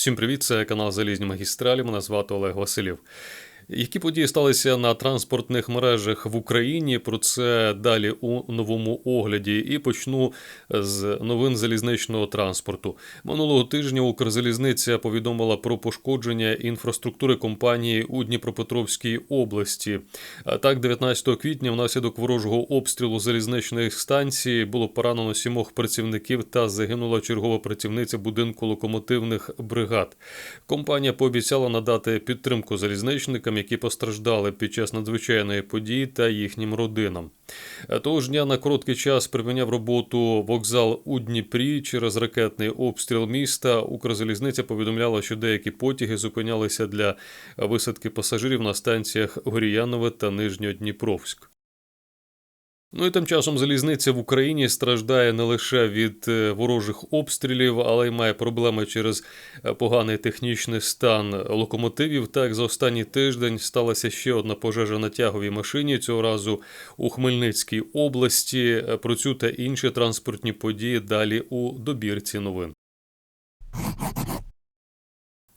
Всім привіт, це канал Залізні магістралі. Мене звати Олег Василів. Які події сталися на транспортних мережах в Україні? Про це далі у новому огляді. І почну з новин залізничного транспорту. Минулого тижня Укрзалізниця повідомила про пошкодження інфраструктури компанії у Дніпропетровській області. Так, 19 квітня, внаслідок ворожого обстрілу залізничних станцій було поранено сімох працівників та загинула чергова працівниця будинку локомотивних бригад. Компанія пообіцяла надати підтримку залізничникам, які постраждали під час надзвичайної події та їхнім родинам. Того ж дня на короткий час припиняв роботу вокзал у Дніпрі через ракетний обстріл міста. Укрзалізниця повідомляла, що деякі потяги зупинялися для висадки пасажирів на станціях Горіянове та Нижньодніпровськ. Ну і тим часом залізниця в Україні страждає не лише від е, ворожих обстрілів, але й має проблеми через е, поганий технічний стан локомотивів. Так, за останній тиждень сталася ще одна пожежа на тяговій машині. Цього разу у Хмельницькій області. Е, Про цю та інші транспортні події далі у добірці новин.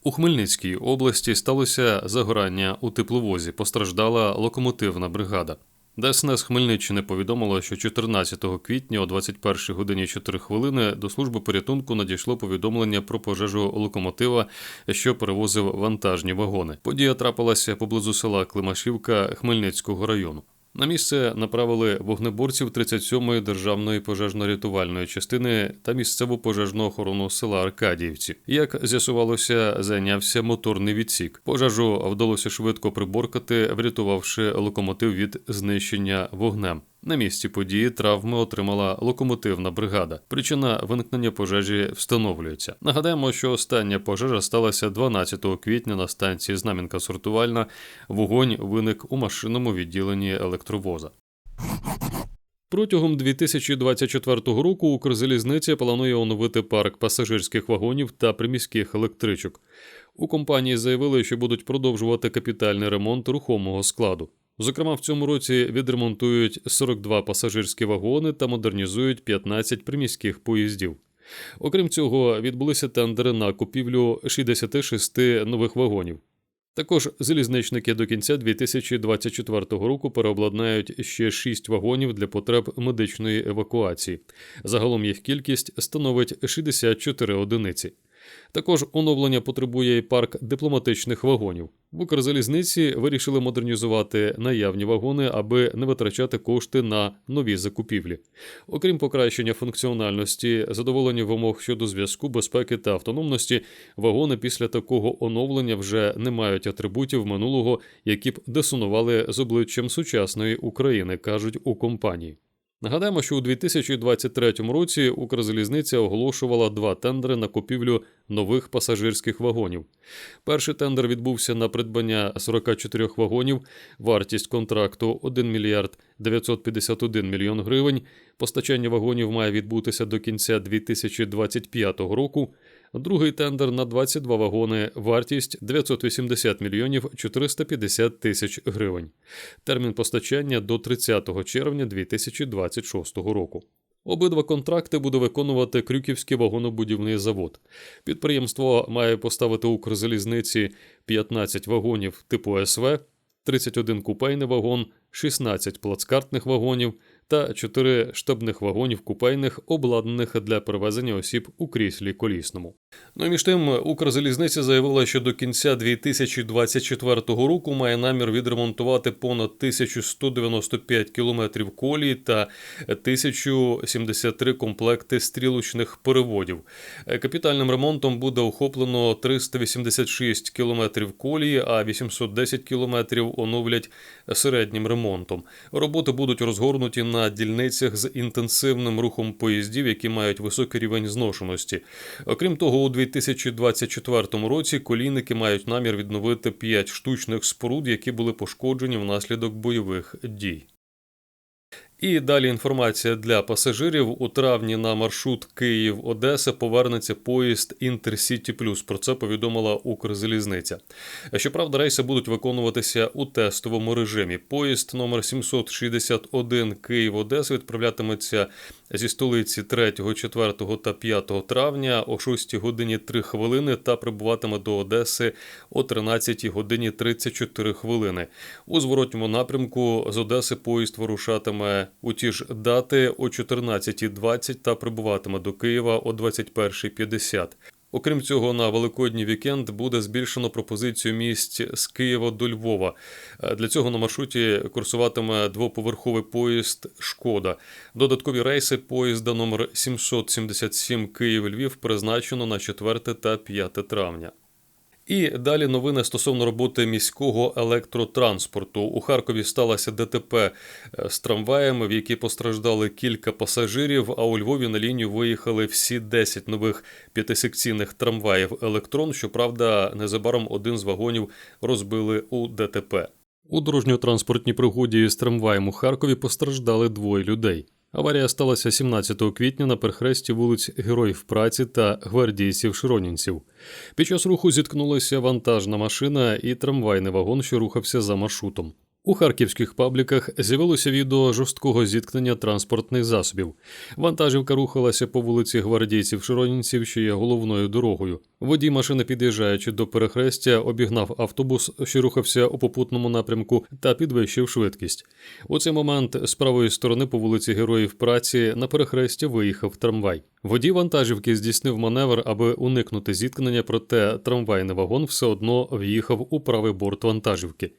У Хмельницькій області сталося загорання у тепловозі. Постраждала локомотивна бригада. ДСНС Хмельниччини повідомило, що 14 квітня о 21 годині 4 хвилини до служби порятунку надійшло повідомлення про пожежу локомотива, що перевозив вантажні вагони. Подія трапилася поблизу села Климашівка Хмельницького району. На місце направили вогнеборців 37-ї державної пожежно-рятувальної частини та місцеву пожежну охорону села Аркадіївці. Як з'ясувалося, зайнявся моторний відсік. Пожежу вдалося швидко приборкати, врятувавши локомотив від знищення вогнем. На місці події травми отримала локомотивна бригада. Причина виникнення пожежі встановлюється. Нагадаємо, що остання пожежа сталася 12 квітня на станції Знам'янка сортувальна. Вогонь виник у машинному відділенні електровоза. Протягом 2024 року Укрзалізниця планує оновити парк пасажирських вагонів та приміських електричок. У компанії заявили, що будуть продовжувати капітальний ремонт рухомого складу. Зокрема, в цьому році відремонтують 42 пасажирські вагони та модернізують 15 приміських поїздів. Окрім цього, відбулися тендери на купівлю 66 нових вагонів. Також залізничники до кінця 2024 року переобладнають ще 6 вагонів для потреб медичної евакуації. Загалом їх кількість становить 64 одиниці. Також оновлення потребує і парк дипломатичних вагонів. В Укрзалізниці вирішили модернізувати наявні вагони, аби не витрачати кошти на нові закупівлі. Окрім покращення функціональності, задоволення вимог щодо зв'язку, безпеки та автономності, вагони після такого оновлення вже не мають атрибутів минулого, які б дисонували з обличчям сучасної України, кажуть у компанії. Нагадаємо, що у 2023 році Укрзалізниця оголошувала два тендери на купівлю нових пасажирських вагонів. Перший тендер відбувся на придбання 44 вагонів, вартість контракту 1 мільярд 951 мільйон гривень. Постачання вагонів має відбутися до кінця 2025 року. Другий тендер на 22 вагони, вартість 980 мільйонів 450 тисяч гривень. Термін постачання до 30 червня 2026 року. Обидва контракти буде виконувати Крюківський вагонобудівний завод. Підприємство має поставити Укрзалізниці 15 вагонів типу СВ, 31 купейний вагон, 16 плацкартних вагонів та 4 штабних вагонів купейних, обладнаних для перевезення осіб у кріслі колісному. Ну і між тим, Укрзалізниця заявила, що до кінця 2024 року має намір відремонтувати понад 1195 кілометрів колії та 1073 комплекти стрілочних переводів. Капітальним ремонтом буде охоплено 386 кілометрів колії, а 810 кілометрів оновлять середнім ремонтом. Роботи будуть розгорнуті на дільницях з інтенсивним рухом поїздів, які мають високий рівень зношеності. Окрім того, у 2024 році колійники мають намір відновити 5 штучних споруд, які були пошкоджені внаслідок бойових дій. І далі інформація для пасажирів. У травні на маршрут Київ-Одеса повернеться поїзд Інтерсіті Плюс. Про це повідомила Укрзалізниця. Щоправда, рейси будуть виконуватися у тестовому режимі. Поїзд номер 761 Київ-Одеса відправлятиметься зі столиці 3, 4 та 5 травня о 6 годині 3 хвилини та прибуватиме до Одеси о 13 годині 34 хвилини. У зворотньому напрямку з Одеси поїзд вирушатиме у ті ж дати о 14.20 та прибуватиме до Києва о 21.50. Окрім цього, на великодній вікенд буде збільшено пропозицію місць з Києва до Львова. Е, Для цього на маршруті курсуватиме двоповерховий поїзд Шкода. Додаткові рейси поїзда номер 777 Київ-Львів призначено на 4 та 5 травня. І далі новини стосовно роботи міського електротранспорту. У Харкові сталося ДТП е, з трамваями, в якій постраждали кілька пасажирів. А у Львові на лінію виїхали всі 10 нових п'ятисекційних трамваїв електрон. Щоправда, незабаром один з вагонів розбили у ДТП. У дорожньо-транспортній пригоді з трамваєм у Харкові постраждали двоє людей. Аварія сталася 17 квітня на перехресті вулиць Героїв праці та гвардійців Широнінців. Під час руху зіткнулася вантажна машина і трамвайний вагон, що рухався за маршрутом. У харківських пабліках з'явилося відео жорсткого зіткнення транспортних засобів. Вантажівка рухалася по вулиці гвардійців Широнінців, що є головною дорогою. Водій машини, під'їжджаючи до перехрестя, обігнав автобус, що рухався у попутному напрямку, та підвищив швидкість. У цей момент з правої сторони по вулиці Героїв праці на перехрестя виїхав трамвай. Водій вантажівки здійснив маневр, аби уникнути зіткнення, проте трамвайний вагон все одно в'їхав у правий борт вантажівки.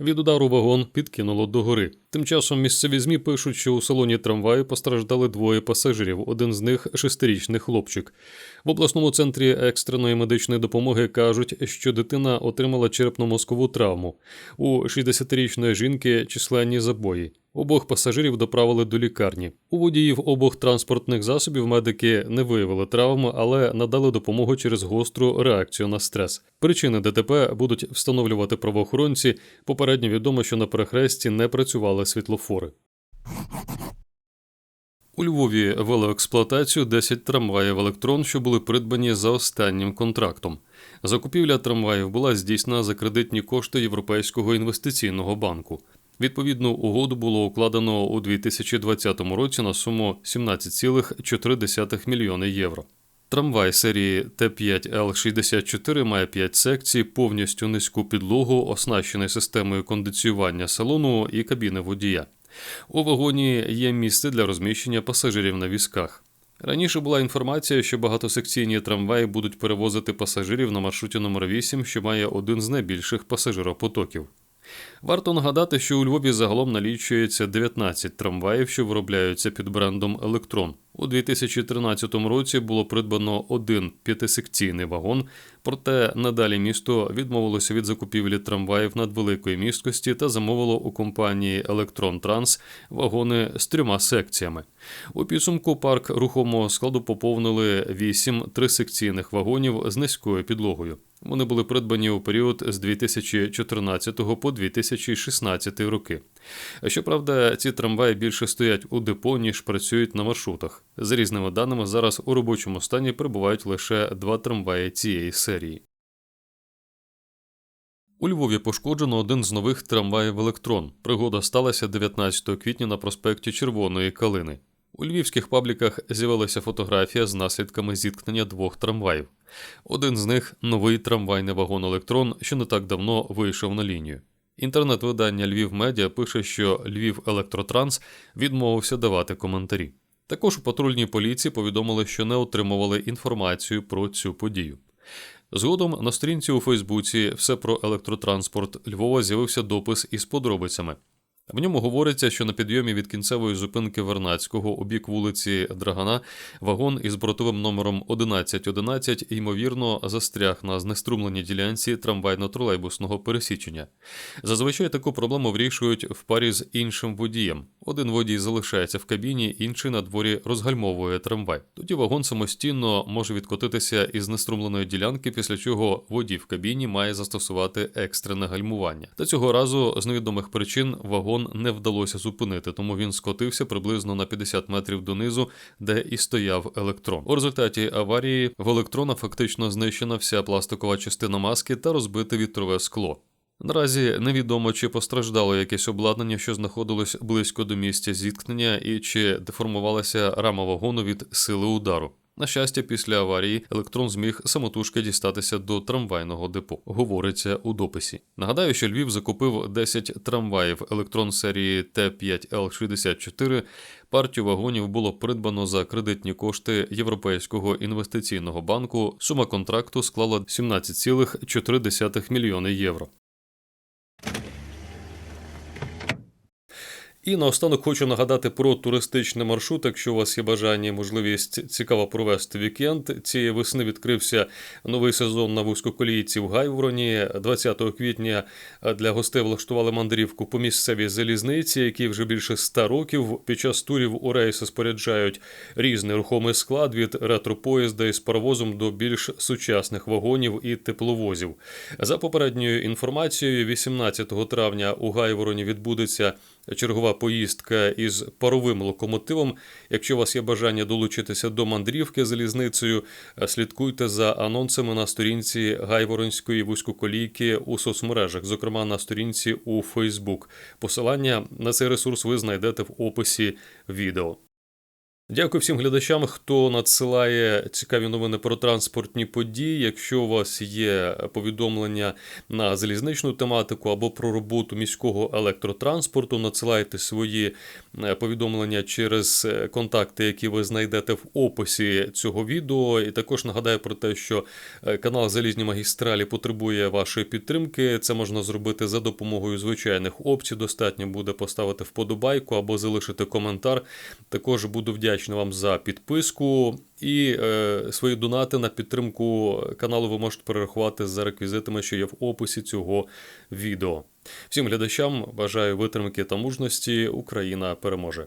Від удару вагон підкинуло догори. Тим часом місцеві змі пишуть, що у салоні трамваю постраждали двоє пасажирів. Один з них шестирічний хлопчик. В обласному центрі екстреної медичної допомоги кажуть, що дитина отримала черепно-мозкову травму. У 60-річної жінки численні забої. Обох пасажирів доправили до лікарні. У водіїв обох транспортних засобів медики не виявили травми, але надали допомогу через гостру реакцію на стрес. Причини ДТП будуть встановлювати правоохоронці. Попередньо відомо, що на перехресті не працювали світлофори. У Львові ввели в експлуатацію 10 трамваїв електрон, що були придбані за останнім контрактом. Закупівля трамваїв була здійснена за кредитні кошти Європейського інвестиційного банку. Відповідну угоду було укладено у 2020 році на суму 17,4 мільйони євро. Трамвай серії Т5Л64 має 5 секцій, повністю низьку підлогу, оснащений системою кондиціювання салону і кабіни водія. У вагоні є місце для розміщення пасажирів на візках. Раніше була інформація, що багатосекційні трамваї будуть перевозити пасажирів на маршруті номер 8 що має один з найбільших пасажиропотоків. Варто нагадати, що у Львові загалом налічується 19 трамваїв, що виробляються під брендом Електрон. У 2013 році було придбано один п'ятисекційний вагон, проте надалі місто відмовилося від закупівлі трамваїв надвеликої місткості та замовило у компанії Електрон Транс вагони з трьома секціями. У підсумку парк рухомого складу поповнили 8 трисекційних вагонів з низькою підлогою. Вони були придбані у період з 2014 по 2016 роки. Щоправда, ці трамваї більше стоять у депо, ніж працюють на маршрутах. За різними даними, зараз у робочому стані перебувають лише два трамваї цієї серії. У Львові пошкоджено один з нових трамваїв електрон. Пригода сталася 19 квітня на проспекті Червоної Калини. У львівських пабліках з'явилася фотографія з наслідками зіткнення двох трамваїв. Один з них новий трамвайний вагон Електрон, що не так давно вийшов на лінію. Інтернет-видання Львів Медіа пише, що Львів Електротранс відмовився давати коментарі. Також у патрульній поліції повідомили, що не отримували інформацію про цю подію. Згодом на сторінці у Фейсбуці все про електротранспорт Львова з'явився допис із подробицями. В ньому говориться, що на підйомі від кінцевої зупинки Вернацького у бік вулиці Драгана вагон із бортовим номером 1111 ймовірно застряг на знеструмленій ділянці трамвайно-тролейбусного пересічення. Зазвичай таку проблему вирішують в парі з іншим водієм. Один водій залишається в кабіні, інший на дворі розгальмовує трамвай. Тоді вагон самостійно може відкотитися із знеструмленої ділянки, після чого водій в кабіні має застосувати екстрене гальмування. Та цього разу з невідомих причин вагон не вдалося зупинити, тому він скотився приблизно на 50 метрів донизу, де і стояв електрон. У результаті аварії в електрона фактично знищена вся пластикова частина маски та розбите вітрове скло. Наразі невідомо, чи постраждало якесь обладнання, що знаходилось близько до місця зіткнення, і чи деформувалася рама вагону від сили удару. На щастя, після аварії електрон зміг самотужки дістатися до трамвайного депо, говориться у дописі. Нагадаю, що Львів закупив 10 трамваїв електрон серії Т5Л64. Партію вагонів було придбано за кредитні кошти Європейського інвестиційного банку. Сума контракту склала 17,4 мільйони євро. І наостанок хочу нагадати про туристичний маршрут. Якщо у вас є бажання і можливість цікаво провести вікенд. Цієї весни відкрився новий сезон на вузькоколійці в Гайвороні. 20 квітня для гостей влаштували мандрівку по місцевій залізниці, які вже більше 100 років під час турів у рейси споряджають різний рухомий склад від ретропоїзда із паровозом до більш сучасних вагонів і тепловозів. За попередньою інформацією, 18 травня у Гайвороні відбудеться чергова поїздка із паровим локомотивом. Якщо у вас є бажання долучитися до мандрівки залізницею, слідкуйте за анонсами на сторінці Гайворонської вузькоколійки у соцмережах, зокрема на сторінці у Фейсбук. Посилання на цей ресурс ви знайдете в описі відео. Дякую всім глядачам, хто надсилає цікаві новини про транспортні події. Якщо у вас є повідомлення на залізничну тематику або про роботу міського електротранспорту, надсилайте свої е, повідомлення через е, контакти, які ви знайдете в описі цього відео. І також нагадаю про те, що е, канал Залізні магістралі потребує вашої підтримки. Це можна зробити за допомогою звичайних опцій. Достатньо буде поставити вподобайку або залишити коментар. Також буду вдячний вам за підписку і е, свої донати на підтримку каналу ви можете перерахувати за реквізитами, що є в описі цього відео. Всім глядачам бажаю витримки та мужності. Україна переможе.